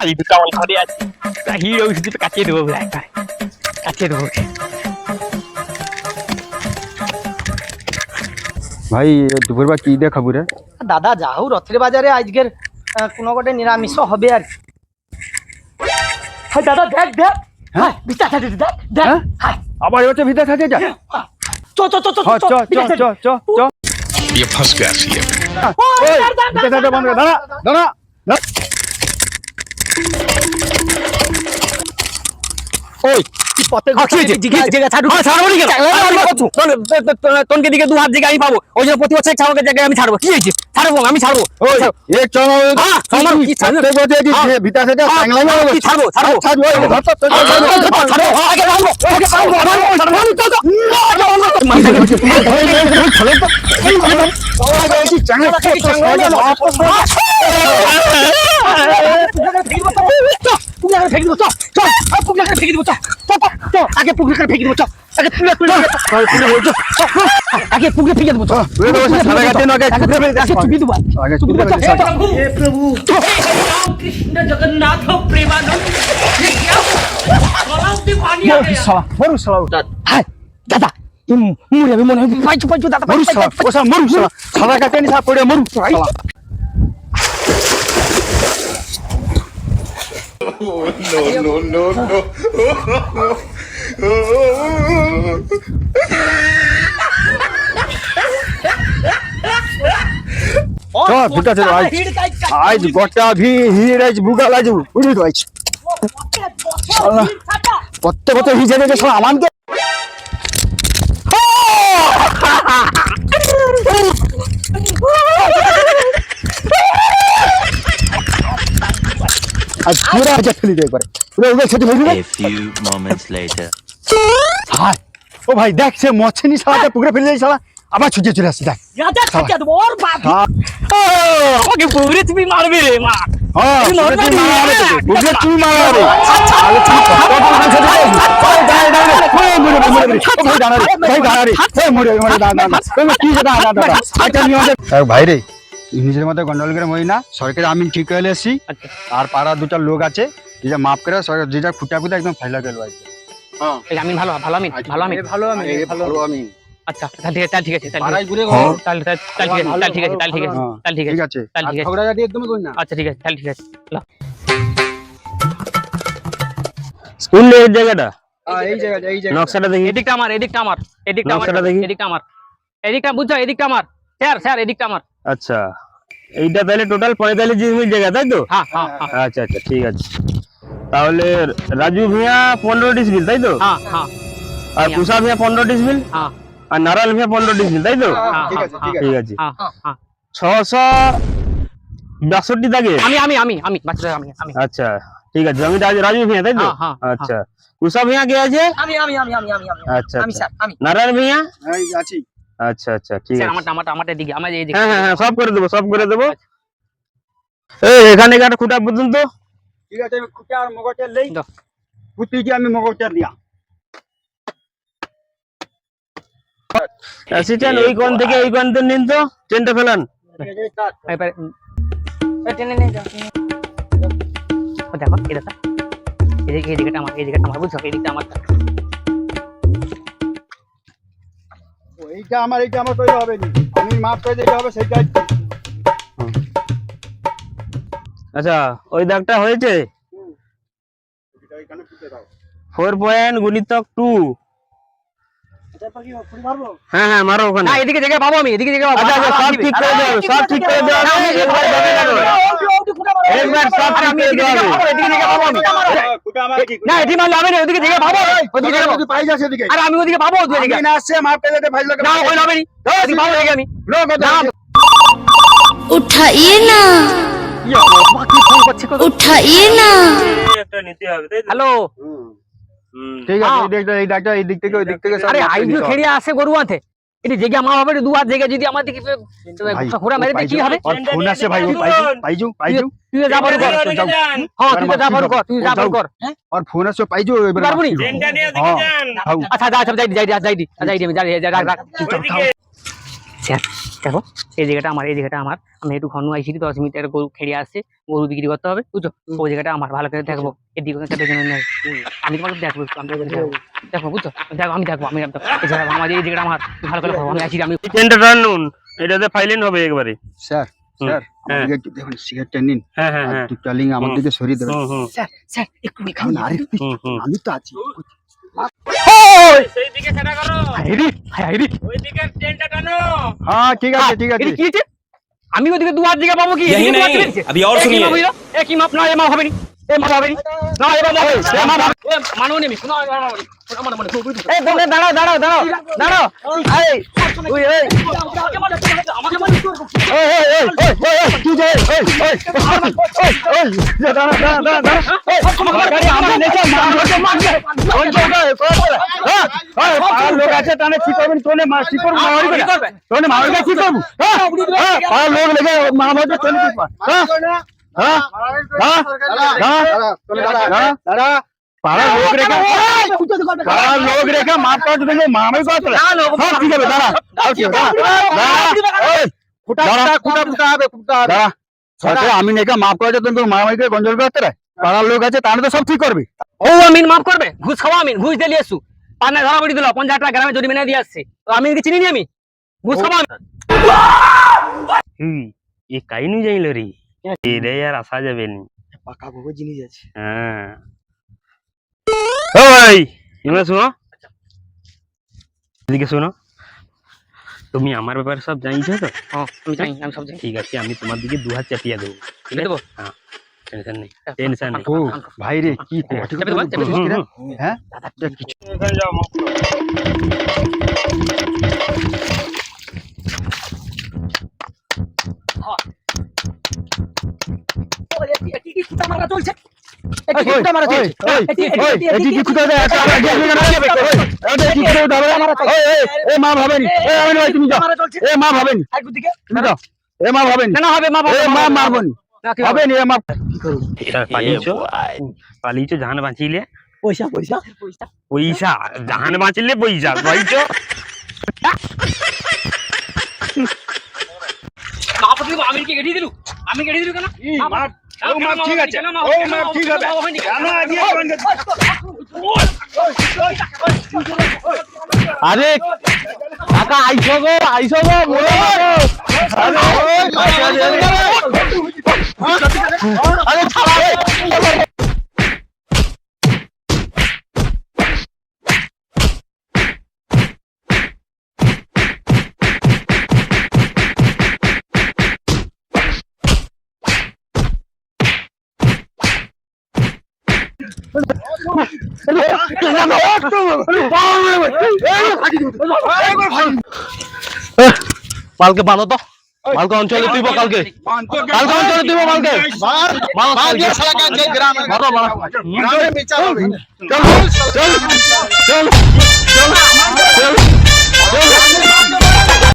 এই দুটো আমার ঘরে আছে তা হিরো হিসেবে কাটিয়ে দেবো ভাই ভাই কাটিয়ে দেবো ওকে। ভাই দুপুরবার কি দিয়ে খাবো রে দাদা যাও রথের বাজারে আজকের আহ, কোনো গোটে নিরামিষ হবে আর কি। হাই দাদা দেখ দেখ হ্যাঁ বিটা থাকে দেখ দেখ হ্যাঁ? হাই আবার হচ্ছে ভিতরে থাকে যা চ চ চ চ হ্যাঁ, চ চ চ চ চ ये फंस गया सी ওই ভিতরে থাকে বন্ধ কর দাঁড়া দাঁড়া দাঁড়া। ওই হ্যাঁ, হ্যাঁ, তোনকে দিকে দু হাত দিকে আমি পাবো ওই জন্য প্রতি বছর ছাড়বো জায়গায় আমি ছাড়বো কি হয়েছে ছাড়বো আমি ছাড়বো হ্যাঁ, ছাড়বো? প্রত্যেক বছর এটি। ভিতরে থেকে টাংলাই মারবো কি ছাড়বো ছাড়বো ছাড়বো এই ধর তো, তো, তো, তো, তো, তো, ছাড়বো ছাড়বো আগে ছাড়বো আগে ছাড়বো ছাড়বো ছাড়বো তো তো পুকুরে ফেলে দিব চল। দিব আগে পুকুরে ফেলে আগে পুকুরে দিব আগে পুকুরে ফেলে দিব চ পুকুরে দেবো, সাদা কাটে না, আগে পুকুরে ফেলে দিস। আগে চুপি দিব আগে চুপি দিব পুকুরে চ, ফেলে দিস, চ, চ। মরু শালা হাই দাদা। মুড়ে আমি মনে হয় পাইছু পাইছু দাদা মরু শালা ওসা মরু শালা। সাদা কাটে নি সব পড়ে মরু শালা no no no. চল ভিতরে চলো আজ আজ গোটা ভি হির আজ বুগাল আজ উড়ি তো আজ শালা প্রত্যেক বছর হিসেবে যে আমানকে আজ পুরা হাজার ফেলি দেয় একবারে পুরো উগল ছেটে ফেলি A few moments later. হায় ও ভাই দেখ সে মরছেনি শালাটা পুকুরে ফেলে দেয় শালা আবার ছুটে চলে আসছে দেখ রাজা থাকে দেব ওর বাপ হ্যাঁ আমাকে পুকুরে তুমি মারবে রে মা হ্যাঁ আরে ভাই রে, আচ্ছা, নিজের মধ্যে গন্ডগোল করে মরি না। সরকারি আমি ঠিক করে এসেছি। আচ্ছা। আর পাড়া দুটা লোক আছে যেটা মাফ করে সরকার যেটা খুঁটা খুঁটা একদম ফাইলা গেল এই আমি ভালো ভালো আমি ভালো আমি ভালো আমি ভালো আমি আচ্ছা তাহলে ঠিক আছে তাহলে ঠিক আছে তাহলে পাড়ায় ঘুরে হ্যাঁ, তাহলে তাহলে তাহলে ঠিক আছে তাহলে ঠিক আছে তাহলে ঠিক আছে হ্যাঁ, তাহলে ঠিক আছে তাহলে ঠিক আছে। ঝগড়া জাতি একদমই করি না। আচ্ছা ঠিক আছে তাহলে ঠিক আছে। স্কুলের জায়গাটা? হ্যাঁ, এই জায়গাটা এই জায়গাটা। নকশাটা দেখি। এদিকটা আমার এদিকটা আমার। এদিকটা আমার। এদিকটা বুঝছ এদিকটা আমার। স্যার স্যার এদিকটা আমার। আচ্ছা এইটা তাহলে টোটাল পঁয়তাল্লিশ মিল জায়গা তাই তো? হ্যাঁ হ্যাঁ হ্যাঁ। আচ্ছা আচ্ছা ঠিক আছে। তাহলে রাজু ভূঁয়া পনেরো ডিসমিল তাই তো? হ্যাঁ হ্যাঁ। আর কুষা ভূঁয়া পনেরো ডিসমিল? হ্যাঁ। আর নারায়ণ ভূঁয়া পনেরো ডিসমিল তাই তো? হ্যাঁ, ঠিক আছে হ্যাঁ হ্যাঁ ছশো বাষট্টি থাকে আমি আমি আমি আমি আচ্ছা ঠিক আছে আমি রাজু ভূঁয়া তাই তো। আচ্ছা কুষা ভূঁয়া কে আছে? আমি আমি আমি আমি আমি আচ্ছা আমি আচ্ছা। স্যার আমি। নারায়ণ ভূঁয়া এই আছি। আচ্ছা আচ্ছা ঠিক আছে। আমারটা আমারটা আমারটা দিকে আমার এই দিকে। হ্যাঁ হ্যাঁ হ্যাঁ সব করে দেবো সব করে দেবো। এই এখানে একটা খুঁটা পর্যন্ত? ঠিক আছে আমি খুঁটা আর মগজটা লই দাও। পুঁতি কি আমি মগজটা দিয়া অ্যাসিস্ট্যান্ট ওই কোণ থেকে এই কোণ নিন তো ট্রেনটা ফেলান। টেনে নিয়ে যাও দেখো এই দেখো। এদিকে এই দিকটা আমার এই দিকটা আমার বুঝছ? এই দিকটা আমার। এইটা আমার এইটা আমার তৈরি হবে নি আমি মাপ করে যেটা হবে আচ্ছা ওই দাগটা হয়েছে এখানে পুঁতে দাও ফোর পয়েন্ট গুণিতক টু হ্যাঁ হ্যাঁ মারো ওখানে এদিকে জায়গা পাবো আমি এদিকে জায়গা পাবো আচ্ছা আচ্ছা সব ঠিক করে দেওয়া সব ঠিক করে দেওয়া যাবে ঠিক আছে এই দিক থেকে ওই দিক থেকে আরে আইভিও খেড়ে আসে গরু আছে এটি জেগে আমার হবে দু হাত জায়গা যদি আমার দিকে ঘোরা মেরে কি হবে ফোন আছে ভাই পাইজু পাইজু তুই যা বড় কর হ্যাঁ তুই যা বড় কর তুই যা বড় কর আর ফোন আছে পাইজু এবারে হ্যাঁ। আচ্ছা যা আচ্ছা যাই দি, যাই দি, যাই দি, যাই যাই যাই রাখ, রাখ। স্যার দেখো এই জায়গাটা আমার এই জায়গাটা আমার। আমি একটু ঘন আইসি দশ মিনিটের গরু খেড়ে আসছে গরু বিক্রি করতে হবে বুঝছ? ওই জায়গাটা আমার ভালো করে দেখব। এদিকে ওখানে জন্য নেই আমি তোমাকে দেখব আমি দেখব। দেখো বুঝছ? দেখো আমি দেখব আমি দেখব। এই আমার এই জায়গাটা আমার ভালো করে আমি আসি আমি এটাতে ফাইলেন হবে একবারে। স্যার হ্যাঁ। একটু দেখুন সিগারেটটা নিন। হ্যাঁ হ্যাঁ হ্যাঁ। একটু আমার দিকে সরিয়ে দেবেন। হুম হুম। স্যার স্যার একটু খাও না আরে হুম হুম। আমি তো আছি। সেইদিকে সেটা করো হাইরি হাইরি ওইদিকে ট্রেনটা টানো হ্যাঁ ঠিক আছে ঠিক আছে এটা কি হয়েছে আমি ওদিকে দু হাত দিকে পাবো কি यही এদিকে দু হাত नहीं, দিকে? अभी और এ কি सुनिए। মাপ হইলো? এ কি মাপ না এ মাপ হবে নি এ মাপ হবে নি না এ মাপ হবে এ মাপ হবে এ মানো নেমি শোনো এ মাপ হবে নি। শোনো, মানো, মানো, শোনো, বুঝছো? এই তোমরা দাঁড়াও দাঁড়াও দাঁড়াও দাঁড়াও এই ওই এই আমাকে মানো, আমাকে মানো। এই, এই, এই, এই, এই, এই, কি যে, এই, এই, এই, এই, এই, এই, দাঁড়া, দাঁড়া, দাঁড়া, দাঁড়া, এই, আমার গাড়ি, পাড়ার লোক আছে, তাহলে কি করবেন, তোনে মা- কি মারামারি করে? মারামারি করে মারামারি করে মাপ মারামারি আমি নাকি মাফ করে তুমি তো মামাইকে গঞ্জল করতে রে পাড়ার লোক আছে তাহলে তো সব ঠিক করবি। ও আমিন মাফ করবে ঘুষ খাওয়া আমিন ঘুষ দিয়ে এসু। পান্না ধরা পড়ি দিল পঞ্চাশ টাকা গ্রামে জরিমানা দিয়ে আসছে। তো আমি কি চিনি নি আমি? ঘুষ খাওয়া এ যাইল রে। এরে আর আসা যাবে নি। পাকা ভোগ জিনিস আছে। হ্যাঁ। শুনো। এদিকে শুনো। তুমি আমার ব্যাপারে সব জানিছো তো? হ্যাঁ আমি জানি আমি সব জানি। ঠিক আছে আমি তোমার দিকে দু হাত চাপিয়ে দেবো। ঠিক আছে হ্যাঁ। টেনশন নেই টেনশন নেই ও ভাই রে কি হ্যাঁ কিছু মা ভাবেনি এ মা ভাবেনি এ মা ভাবেনি না হবে মাপ মা মারবো নি না, কি হবে? মা এটা পালিয়েছো? পালিয়েছো জাহান বাঁচিলে? পয়সা পয়সা। পয়সা। জাহান বাঁচিলে পয়সা পাইছো মাপ দিব আমি কি কেটে দিলু? আমি কেটে দিলু কেন? ও মাপ ঠিক আছে। ও মাপ ঠিক হবে? কেন আগে আরে কাকা আইছো গো আইছো গো মোড়ে কালকে বানো তো? কালকে অঞ্চলে তুইব কালকে কালকে অঞ্চলে তুইব কালকে বানো কালকে বানো বানো চল চল চল চল চল